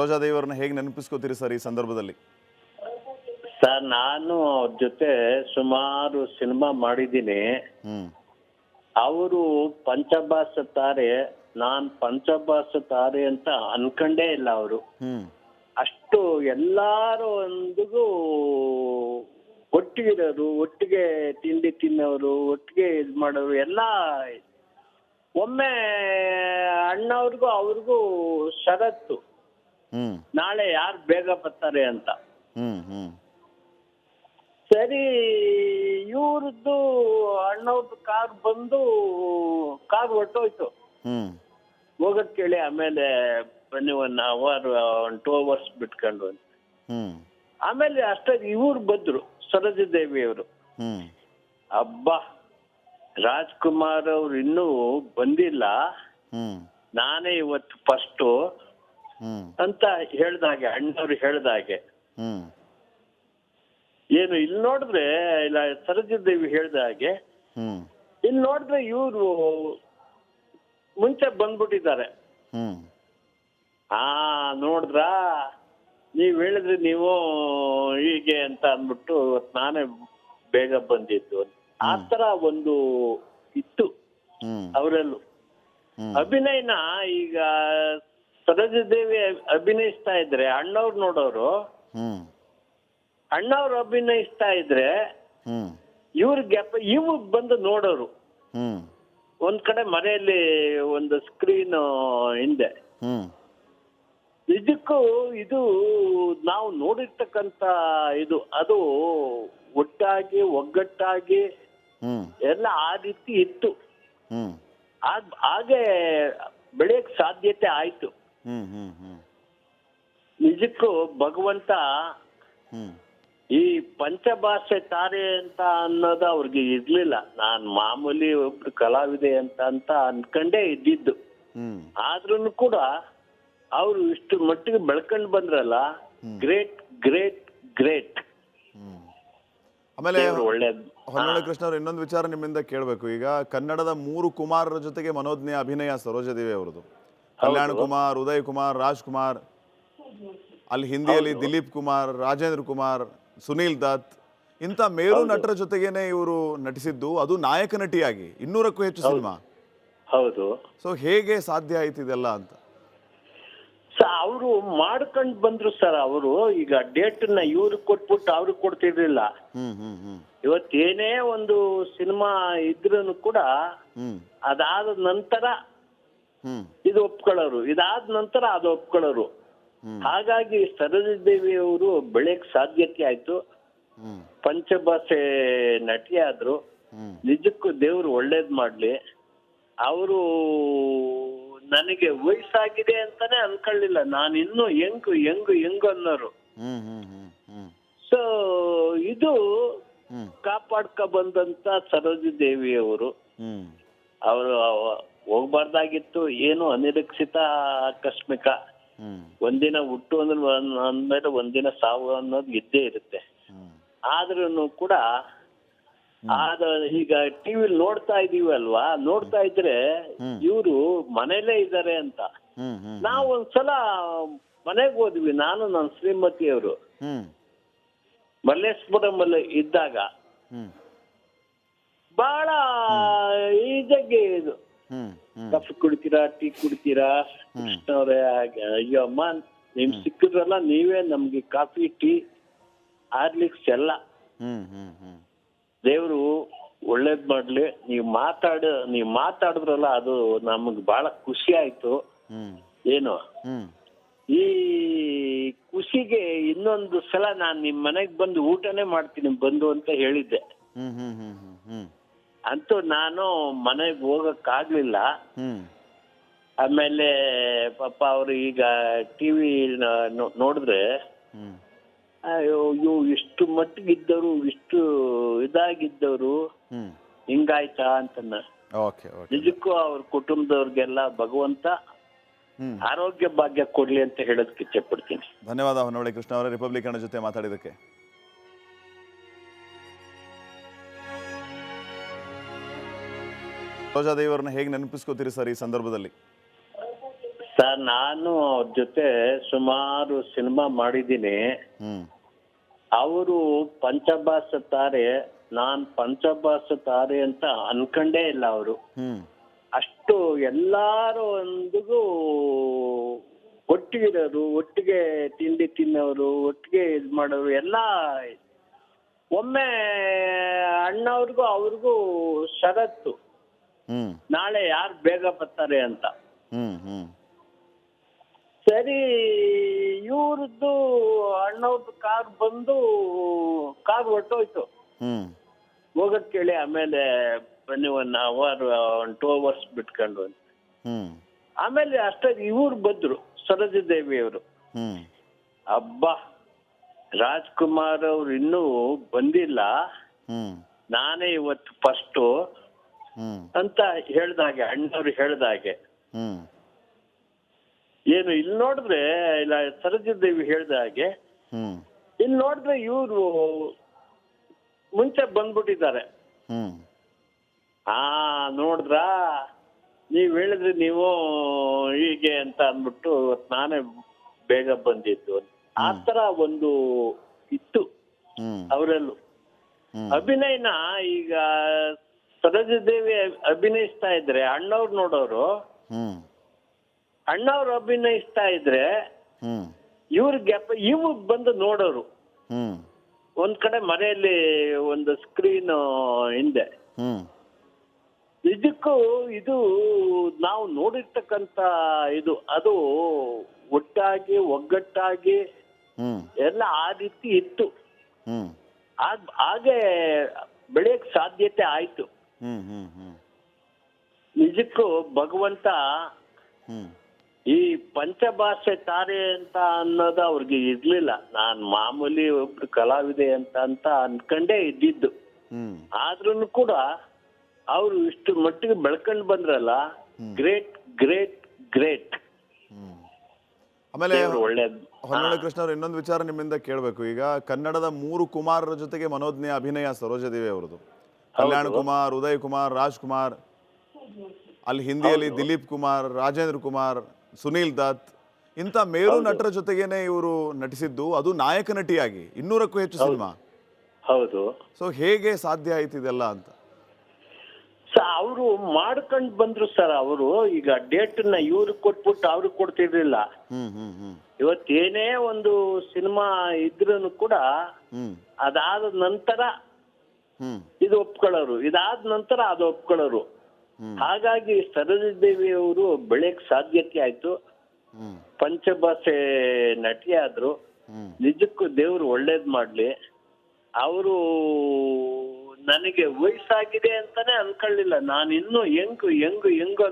ರೋಜಾದೇವಿಯವ್ರನ್ನ ಹೇಗೆ ನೆನಪಿಸ್ಕೋತೀರಿ ಸರ್ ಈ ಸಂದರ್ಭದಲ್ಲಿ? ಸರ್ ನಾನು ಅವ್ರ ಜೊತೆ ಸುಮಾರು ಸಿನಿಮಾ ಮಾಡಿದ್ದೀನಿ. ಅವರು ಪಂಚಭಾಸ ತಾರೆ ನಾನ್ ಪಂಚಭಾಸ ತಾರೆ ಅಂತ ಅನ್ಕಂಡೇ ಇಲ್ಲ ಅವರು. ಅಷ್ಟು ಎಲ್ಲಾರು ಒಂದಿಗೂ ಒಟ್ಟಿಗಿರೋರು ಒಟ್ಟಿಗೆ ತಿಂಡಿ ತಿನ್ನೋರು ಒಟ್ಟಿಗೆ ಇದ್ ಮಾಡೋರು ಎಲ್ಲ ಒಮ್ಮೆ ಅಣ್ಣವ್ರಿಗೂ ಅವ್ರಿಗೂ ಷರತ್ತು. ನಾಳೆ ಯಾರು ಬೇಗ ಬರ್ತಾರೆ ಅಂತ. ಸರಿ ಇವ್ರದ್ದು ಅಣ್ಣವ್ರದ್ದು ಕಾರ್ ಬಂದು ಕಾರ್ ಹೊಟ್ಟೋಯ್ತು ಹೋಗಕ್ ಕೇಳಿ ಆಮೇಲೆ ಬನ್ನಿ one hour one two hours ಬಿಟ್ಕೊಂಡು ಅಂತ. ಆಮೇಲೆ ಅಷ್ಟೇ ಇವ್ರು ಬಂದ್ರು ಸರೋಜದೇವಿ ಅವರು. ಹ್ಮ್. ಅಬ್ಬಾ ರಾಜ್ಕುಮಾರ್ ಅವ್ರು ಇನ್ನೂ ಬಂದಿಲ್ಲ. ನಾನೇ ಇವತ್ತು ಫಸ್ಟು ಅಂತ ಹೇಳ್ದಾಗೆ ಅಣ್ಣವ್ರು ಹೇಳ್ದಾಗೆ ಏನು ಇಲ್ಲಿ ನೋಡಿದ್ರೆ ಇಲ್ಲ ಸರೋಜದೇವಿ ಹೇಳ್ದ ಹಾಗೆ. ಇಲ್ಲಿ ನೋಡಿದ್ರೆ ಇವರು ಮುಂಚೆ ಬಂದ್ಬಿಟ್ಟಿದ್ದಾರೆ. ಆ ನೋಡಿದ್ರ? ನೀವ್ ಹೇಳಿದ್ರಿ ನೀವು ಹೀಗೆ ಅಂತ ಅಂದ್ಬಿಟ್ಟು ನಾನೇ ಬೇಗ ಬಂದಿದ್ದು. ಆ ತರ ಒಂದು ಇತ್ತು ಅವರಲ್ಲೂ. ಅಭಿನಯನ ಈಗ ಸರೋಜದೇವಿ ಅಭಿನಯಿಸ್ತಾ ಇದ್ರೆ ಅಣ್ಣವ್ರು ನೋಡೋರು ಅಣ್ಣವ್ರು ಅಭಿನಯಿಸ್ತಾ ಇದ್ರೆ ಇವ್ರ ಗ್ಯಾಪ್ ಇವ್ ಬಂದು ನೋಡೋರು. ಒಂದ್ ಕಡೆ ಮನೆಯಲ್ಲಿ ಒಂದು ಸ್ಕ್ರೀನ್ ಹಿಂದೆ. ಇದಕ್ಕೂ ಇದು ನಾವು ನೋಡಿರ್ತಕ್ಕಂತ ಇದು ಅದು ಒಟ್ಟಾಗಿ ಒಗ್ಗಟ್ಟಾಗಿ ಎಲ್ಲ ಆ ರೀತಿ ಇತ್ತು. ಹಾಗೆ ಬೆಳೆಯಕ್ ಸಾಧ್ಯತೆ ಆಯ್ತು. ನಿಜಕ್ಕೂ ಭಗವಂತ ಹ್ಮ್. ಈ ಪಂಚಭಾಷೆ ತಾರೆ ಅಂತ ಅನ್ನೋದು ಅವ್ರಿಗೆ ಇರ್ಲಿಲ್ಲ. ನಾನ್ ಮಾಮೂಲಿ ಒಬ್ರು ಕಲಾವಿದೆ ಅಂತ ಅಂತ ಅನ್ಕಂಡೇ ಇದ್ದಿದ್ದು. ಆದ್ರೂ ಕೂಡ ಅವರು ಇಷ್ಟು ಮಟ್ಟಿಗೆ ಬೆಳ್ಕೊಂಡ್ ಬಂದ್ರಲ್ಲ ಗ್ರೇಟ್ ಗ್ರೇಟ್ ಗ್ರೇಟ್ ಆಮೇಲೆ ಹೊನ್ನಾಳಿ ಹೊನ್ನಳ್ಳಿ ಕೃಷ್ಣ ಅವ್ರು ಇನ್ನೊಂದು ವಿಚಾರ ನಿಮ್ಮಿಂದ ಕೇಳಬೇಕು. ಈಗ ಕನ್ನಡದ ಮೂರು ಕುಮಾರರ ಜೊತೆಗೆ ಮನೋಜ್ಞೆ ಅಭಿನಯ ಸರೋಜದೇವಿ ಅವರದು ಕಲ್ಯಾಣ್ ಕುಮಾರ್ ಉದಯ್ ಕುಮಾರ್ ರಾಜ್ಕುಮಾರ್ ಅಲ್ಲಿ ಹಿಂದಿಯಲ್ಲಿ ದಿಲೀಪ್ ಕುಮಾರ್ ರಾಜೇಂದ್ರ ಕುಮಾರ್ ಸುನೀಲ್ ದತ್ ಇಂಥ ಮೇರು ನಟರ ಜೊತೆಗೇನೆ ಇವರು ನಟಿಸಿದ್ದು. ಅದು ನಾಯಕ ನಟಿಯಾಗಿ. ಇನ್ನೂರಕ್ಕೂ ಹೆಚ್ಚು ಸಿನಿಮಾ. ಹೌದು. ಸೊ ಹೇಗೆ ಸಾಧ್ಯ ಆಯ್ತು ಇದೆಲ್ಲ ಅಂತ? ಅವರು ಮಾಡ್ಕೊಂಡು ಬಂದ್ರು ಸರ್ ಅವರು. ಈಗ ಡೇಟ್ನ ಇವ್ರಿಗೆ ಕೊಟ್ಬಿಟ್ಟು ಅವ್ರಿಗೆ ಕೊಡ್ತಿರ್ಲಿಲ್ಲ. ಇವತ್ತೇನೇ ಒಂದು ಸಿನಿಮಾ ಇದ್ರೂ ಕೂಡ ಹ್ಮ್. ಅದಾದ ನಂತರ ಇದು ಒಪ್ಕೊಳ್ಳೋರು. ಇದಾದ ನಂತರ ಅದು ಒಪ್ಕೊಳ್ಳೋರು. ಹಾಗಾಗಿ ಅವರು ಬೆಳೆಯಕ್ ಸಾಧ್ಯತೆ ಆಯ್ತು. ಪಂಚಭಾಷೆ ನಟಿ ಆದ್ರು ನಿಜಕ್ಕೂ ದೇವ್ರು ಒಳ್ಳೇದ್ ಮಾಡ್ಲಿ. ಅವರು ನನಗೆ ವಯಸ್ಸಾಗಿದೆ ಅಂತಾನೆ ಅನ್ಕೊಳ್ಳಿಲ್ಲ. ನಾನು ಇನ್ನು ಹೆಂಗು ಹೆಂಗು ಹೆಂಗು ಅನ್ನೋರು. ಸೊ ಇದು ಕಾಪಾಡ್ಕ ಬಂದಂತ ಸರೋಜಿ ದೇವಿ ಅವರು ಅವರು ಹೋಗ್ಬಾರ್ದಾಗಿತ್ತು ಏನು ಅನಿರೀಕ್ಷಿತ ಆಕಸ್ಮಿಕ. ಒಂದಿನ ಹುಟ್ಟು ಅಂದ್ರೆ ಅಂದ್ಮೇಲೆ ಒಂದಿನ ಸಾವು ಅನ್ನೋದು ಇದ್ದೇ ಇರುತ್ತೆ. ಆದ್ರೂ ಕೂಡ ಆದ ಈಗ ಟಿವಿ ನೋಡ್ತಾ ಇದೀವಿ ಅಲ್ವಾ? ನೋಡ್ತಾ ಇದ್ರೆ. ಇವರು ಮನೇಲೇ ಇದ್ದಾರೆ ಅಂತ. ನಾವು ಒಂದ್ಸಲ ಮನೆಗೆ ಹೋದ್ವಿ ನಾನು ನನ್ನ ಶ್ರೀಮತಿ ಅವರು ಅಲ್ಲಿ ಇದ್ದಾಗ. ಬಹಳ ಈಜಾಗಿ ಇದು. ಕಾಫಿ ಕುಡಿತೀರಾ ಟೀ ಕುಡಿತೀರಾ? ಕೃಷ್ಣವ್ರೆ ಅವರೇ ಅಯ್ಯೋ ಅಮ್ಮ ನಿಮ್ ಸಿಕ್ಕಿದ್ರಲ್ಲ ನೀವೇ ನಮ್ಗೆ ಕಾಫಿ ಟೀ ಆರ್ಲಿಕ್ಸ್ ಎಲ್ಲ. ದೇವ್ರು ಒಳ್ಳೇದ್ ಮಾಡ್ಲಿ. ನೀವ್ ಮಾತಾಡ ನೀವ್ ಮಾತಾಡಿದ್ರಲ್ಲ ಅದು ನಮಗ್ ಬಹಳ ಖುಷಿ ಆಯ್ತು. ಏನು? ಈ ಖುಷಿಗೆ ಇನ್ನೊಂದು ಸಲ ನಾನ್ ನಿಮ್ ಮನೆಗ್ ಬಂದು ಊಟನೇ ಮಾಡ್ತೀನಿ ಬಂದು ಅಂತ ಹೇಳಿದ್ದೆ. ಅಂತೂ ನಾನು ಮನೆಗೆ ಹೋಗಕ್ಕಾಗ್ಲಿಲ್ಲ. ಆಮೇಲೆ ಪಾಪ ಅವರು ಈಗ ಟಿವಿ ನೋಡಿದ್ರೆ ಇವು ಇಷ್ಟು ಮಟ್ಟಿಗಿದ್ದವರು ಇಷ್ಟು ಇದಾಗಿದ್ದವರು. ಹಿಂಗಾಯ್ತಾ ಅಂತ ನಿಜಕ್ಕೂ ಅವ್ರ ಕುಟುಂಬದವ್ರಿಗೆಲ್ಲ ಭಗವಂತ ಆರೋಗ್ಯ ಭಾಗ್ಯ ಕೊಡ್ಲಿ ಅಂತ ಹೇಳೋದಕ್ಕೆ ಇಚ್ಛೆ ಪಡ್ತೀನಿ. ಧನ್ಯವಾದ ಹೊನ್ನವಳ್ಳಿ ಕೃಷ್ಣ ಅವರ ರಿಪಬ್ಲಿಕನ್ ಜೊತೆ ಮಾತಾಡಿದ್ದಕ್ಕೆ. ರೋಜಾದೇವಿಯವ್ರನ್ನ ಹೇಗೆ ನೆನಪಿಸ್ಕೋತೀರಿ ಸರ್ ಈ ಸಂದರ್ಭದಲ್ಲಿ? ಸರ್ ನಾನು ಅವ್ರ ಜೊತೆ ಸುಮಾರು ಸಿನಿಮಾ ಮಾಡಿದ್ದೀನಿ. ಹ್ಮ್. ಅವರು ಪಂಚಭಾಸ ತಾರೆ ನಾನ್ ಪಂಚಭಾಸ ತಾರೆ ಅಂತ ಅನ್ಕಂಡೇ ಇಲ್ಲ ಅವರು. ಹ್ಮ್. ಅಷ್ಟು ಎಲ್ಲಾರು ಒಂದಿಗೂ ಒಟ್ಟಿಗಿರೋರು ಒಟ್ಟಿಗೆ ತಿಂಡಿ ತಿನ್ನೋರು ಒಟ್ಟಿಗೆ ಇದ್ ಮಾಡೋರು ಎಲ್ಲ ಒಮ್ಮೆ ಅಣ್ಣವ್ರಿಗೂ ಅವ್ರಿಗೂ ಷರತ್ತು. ಹ್ಮ್ ನಾಳೆ ಯಾರು ಬೇಗ ಬರ್ತಾರೆ ಅಂತ. ಸರಿ ಇವ್ರದ್ದು ಅಣ್ಣವ್ರದ್ದು ಕಾರ್ ಬಂದು ಕಾರ್ ಹೊರ್ಟೋಯ್ತು ಹ್ಮ್. ಹೋಗಕ್ ಕೇಳಿ ಆಮೇಲೆ ಬನ್ನಿ one hour one two hours ಬಿಟ್ಕೊಂಡು ಆಮೇಲೆ ಅಷ್ಟಾಗಿ ಇವ್ರು ಬಂದ್ರು ಸರೋಜ ದೇವಿ ಅವರು. ಅಬ್ಬಾ ರಾಜ್ಕುಮಾರ್ ಅವ್ರು ಇನ್ನೂ ಬಂದಿಲ್ಲ. ನಾನೇ ಇವತ್ತು ಫಸ್ಟು ಅಂತ ಹೇಳ್ದಾಗೆ ಅಣ್ಣವ್ರು ಹೇಳ್ದಾಗೆ ಹಾಗೆ. ಏನು ಇಲ್ಲಿ ನೋಡಿದ್ರೆ ಇಲ್ಲ ಸರೋಜ ದೇವಿ ಹೇಳ್ದ ಹಾಗೆ. ಇಲ್ಲಿ ನೋಡಿದ್ರೆ ಇವರು ಮುಂಚೆ ಬಂದ್ಬಿಟ್ಟಿದ್ದಾರೆ. ಆ ನೋಡಿದ್ರ? ನೀವ್ ಹೇಳಿದ್ರಿ ನೀವು ಹೀಗೆ ಅಂತ ಅಂದ್ಬಿಟ್ಟು ನಾನೇ ಬೇಗ ಬಂದಿದ್ದು. ಆ ತರ ಒಂದು ಇತ್ತು ಅವರಲ್ಲೂ. ಅಭಿನಯನ ಈಗ ಸರೋಜದೇವಿ ಅಭಿನಯಿಸ್ತಾ ಇದ್ರೆ ಅಣ್ಣವ್ರು ನೋಡೋರು ಅಣ್ಣವ್ರು ಅಭಿನಯಿಸ್ತಾ ಇದ್ರೆ ಇವ್ರ ಇವ್ರಿಗೆ ಇವ್ರು ಬಂದು ನೋಡೋರು. ಒಂದ್ ಕಡೆ ಮನೆಯಲ್ಲಿ ಒಂದು ಸ್ಕ್ರೀನ್ ಹಿಂದೆ. ಇದಕ್ಕೂ ಇದು ನಾವು ನೋಡಿರ್ತಕ್ಕಂತ ಇದು ಅದು ಒಟ್ಟಾಗಿ ಒಗ್ಗಟ್ಟಾಗಿ ಎಲ್ಲ ಆ ರೀತಿ ಇತ್ತು. ಹಾಗೆ ಬೆಳೆಯಕ್ ಸಾಧ್ಯತೆ ಆಯ್ತು. ನಿಜಕ್ಕೂ ಭಗವಂತ ಈ ಪಂಚಭಾಷೆ ತಾರೆ ಅಂತ ಅನ್ನೋದು ಅವ್ರಿಗೆ ಇರ್ಲಿಲ್ಲ. ನಾನ್ ಮಾಮೂಲಿ ಒಬ್ರು ಕಲಾವಿದೆ ಅಂತ ಅಂತ ಅನ್ಕಂಡೇ ಇದ್ದಿದ್ದು. ಆದ್ರೂ ಕೂಡ ಅವ್ರು ಇಷ್ಟು ಮಟ್ಟಿಗೆ ಬೆಳ್ಕೊಂಡ್ ಬಂದ್ರಲ್ಲ ಗ್ರೇಟ್ ಗ್ರೇಟ್ ಗ್ರೇಟ್. ಆಮೇಲೆ ಹೊನ್ನಾಳಿ ಕೃಷ್ಣ ಅವ್ರು ಇನ್ನೊಂದು ವಿಚಾರ ನಿಮ್ಮಿಂದ ಕೇಳಬೇಕು. ಈಗ ಕನ್ನಡದ ಮೂರು ಕುಮಾರರ ಜೊತೆಗೆ ಮನೋಜ್ಞೆ ಅಭಿನಯ ಸರೋಜದೇವಿ ಅವರದು ಕಲ್ಯಾಣ್ ಕುಮಾರ್ ಉದಯ್ ಕುಮಾರ್ ರಾಜ್ಕುಮಾರ್ ಅಲ್ಲಿ ಹಿಂದಿಯಲ್ಲಿ ದಿಲೀಪ್ ಕುಮಾರ್ ರಾಜೇಂದ್ರ ಕುಮಾರ್ ಸುನೀಲ್ ದತ್ ಇಂಥ ಮೇರು ನಟರ ಜೊತೆಗೇನೆ ಇವರು ನಟಿಸಿದ್ದು. ಅದು ನಾಯಕ ನಟಿಯಾಗಿ. ಇನ್ನೂರಕ್ಕೂ ಹೆಚ್ಚು ಸಿನಿಮಾ. ಹೌದು. ಸೊ ಹೇಗೆ ಸಾಧ್ಯ ಆಯ್ತು ಇದೆಲ್ಲ ಅಂತ? ಅವರು ಮಾಡ್ಕೊಂಡ್ ಬಂದ್ರು ಸರ್ ಅವರು. ಈಗ ಡೇಟ್ನ ಇವ್ರಿಗೆ ಕೊಟ್ಬಿಟ್ಟು ಅವ್ರಿಗೆ ಕೊಡ್ತಿರ್ಲಿಲ್ಲ. ಹ್ಮ್ ಹ್ಮ್ ಹ್ಮ್. ಇವತ್ತೇನೇ ಒಂದು ಸಿನಿಮಾ ಇದ್ರೂ ಕೂಡ ಹ್ಮ್. ಅದಾದ ನಂತರ ಇದು ಒಪ್ಕೊಳ್ಳೋರು. ಇದಾದ ನಂತರ ಅದು ಒಪ್ಕೊಳ್ಳೋರು. ಹಾಗಾಗಿ ಸರೋಜದೇವಿ ಅವರು ಬೆಳೆಯಕ್ ಸಾಧ್ಯತೆ ಆಯ್ತು. ಪಂಚಭಾಷೆ ನಟಿ ಆದ್ರು. ನಿಜಕ್ಕೂ ದೇವ್ರು ಒಳ್ಳೇದ್ ಮಾಡ್ಲಿ. ಅವರು ನನಗೆ ವಯಸ್ಸಾಗಿದೆ ಅಂತಾನೆ ಅನ್ಕೊಳ್ಳಿಲ್ಲ. ನಾನು ಇನ್ನು ಹೆಂಗ್ ಹೆಂಗ್ ಹೆಂಗ್